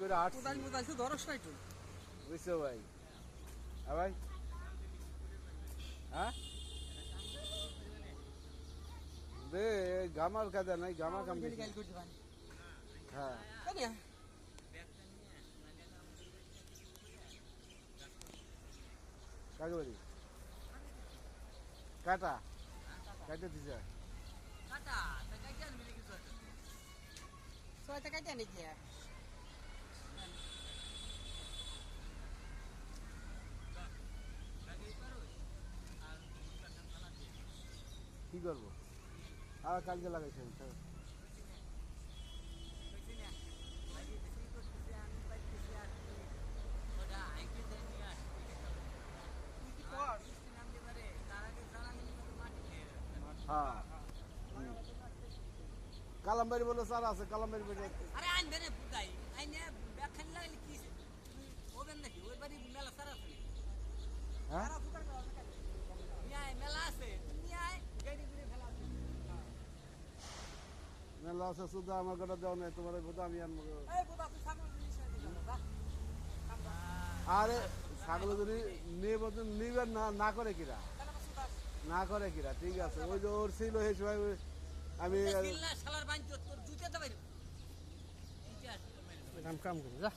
করে হাঁটছি কোদাল মোদাল ধরস না একটু বুঝছ ভাই? হ্যাঁ ভাই? হ্যাঁ? দে গামার কাজে নাই গামা কাম হ্যাঁ। কাকে বলি? কাটা। কাটে দিছে। কাটা তা কাইতে আনবি নাকি তোর ছয় টাকা জ্বালানি মতো মাটি খেয়ে যাবে। হ্যাঁ। কালামবাড়ি বলে স্যার আছে কালামবাড়ি বলে আরে আইন দেনে পুতাই আইনে ব্যাখ্যান লাগলে কি? ওবেন নাকি ওই বাড়ি মেলা সারা আছে হ্যাঁ? মেলা আছে শুধু আমার কথা দেওয়া নাই তোমার কথা আমি আনব আরে ছাগল যদি নিবেন না না করে কিরা? না করে কিরা ঠিক আছে। ওই যে ওর ছিল সেই সময় আমি না কাম কাম করি যা।